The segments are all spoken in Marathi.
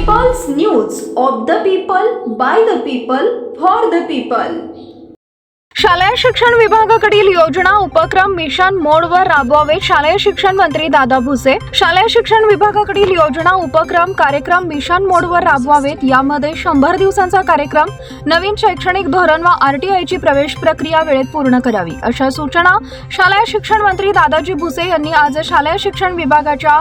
News of the people by the people for the people शालेय शिक्षण विभागाकडील योजना उपक्रम मिशन मोडवर राबवावे. शालेय शिक्षण मंत्री दादा भुसे. शालेय शिक्षण विभागाकडील योजना उपक्रम कार्यक्रम मिशन मोडवर राबवावेत. यामध्ये शंभर दिवसांचा कार्यक्रम नवीन शैक्षणिक धोरण व आरटीआयची प्रवेश प्रक्रिया वेळेत पूर्ण करावी. अशा सूचना शालेय शिक्षण मंत्री दादाजी भुसे यांनी आज शालेय शिक्षण विभागाच्या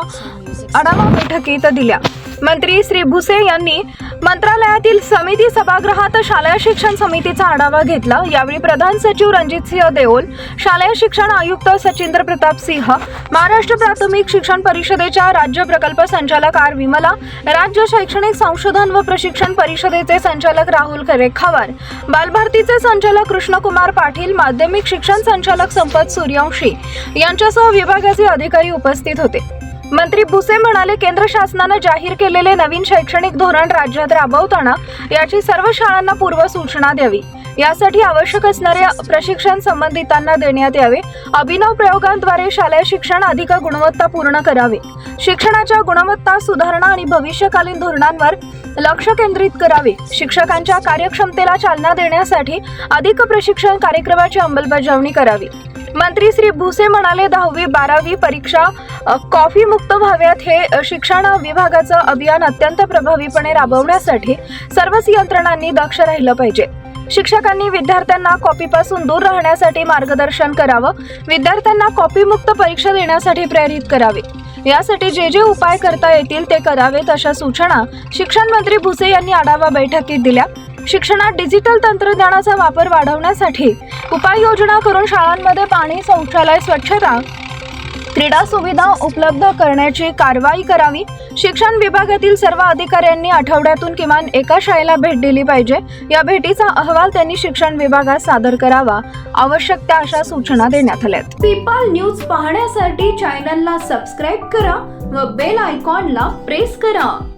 आढावा बैठकीत दिल्या. मंत्री श्री भुसे यांनी मंत्रालयातील समिती सभागृहात शालेय शिक्षण समितीचा आढावा घेतला. यावेळी प्रधान सचिव रणजित सिंह देओल शालेय शिक्षण आयुक्त सचिंद्र प्रताप सिंह महाराष्ट्र प्राथमिक शिक्षण परिषदेच्या राज्य प्रकल्प संचालक आर विमला राज्य शैक्षणिक संशोधन व प्रशिक्षण परिषदेचे संचालक राहुल रेखावार बालभारतीचे संचालक कृष्णकुमार पाटील माध्यमिक शिक्षण संचालक संपत सूर्यवंशी यांच्यासह विभागाचे अधिकारी उपस्थित होते. मंत्री भुसे म्हणाले केंद्र शासनानं जाहीर केलेले नवीन शैक्षणिक धोरण राज्यात राबवताना याची सर्व शाळांना पूर्व सूचना द्यावी. यासाठी आवश्यक असणारे प्रशिक्षण संबंधितांना देण्यात यावे. अभिनव प्रयोगांद्वारे शालेय शिक्षण अधिक गुणवत्तापूर्ण करावे. शिक्षणाच्या गुणवत्ता सुधारणा आणि भविष्यकालीन धोरणांवर लक्ष केंद्रित करावे. शिक्षकांच्या कार्यक्षमतेला चालना देण्यासाठी अधिक प्रशिक्षण कार्यक्रमाची अंमलबजावणी करावी. मंत्री श्री भुसे म्हणाले दहावी बारावी परीक्षा कॉफी मुक्त व्हाव्यात हे शिक्षण विभागाचं अभियान अत्यंत प्रभावीपणे राबवण्यासाठी सर्वच यंत्रणांनी दक्ष राहिलं पाहिजे. शिक्षकांनी विद्यार्थ्यांना कॉपीपासून दूर राहण्यासाठी मार्गदर्शन करावं विद्यार्थ्यांना कॉपीमुक्त परीक्षा देण्यासाठी प्रेरित करावे. यासाठी जे जे उपाय करता येतील ते करावेत अशा सूचना शिक्षण मंत्री भुसे यांनी आढावा बैठकीत दिल्या. शिक्षणात डिजिटल तंत्रज्ञानाचा वापर वाढवण्यासाठी उपाययोजना करून शाळांमध्ये पाणी शौचालय स्वच्छता क्रीडा सुविधा उपलब्ध करण्याची कारवाई करावी. शिक्षण विभागातील सर्व अधिकाऱ्यांनी आठवड्यातून किमान एका शाळेला भेट दिली पाहिजे. या भेटीचा अहवाल त्यांनी शिक्षण विभागात सादर करावा. आवश्यक त्या अशा सूचना देण्यात आल्यात. पीपल न्यूज पाहण्यासाठी चॅनलला सबस्क्राईब करा व बेल आयकॉनला प्रेस करा.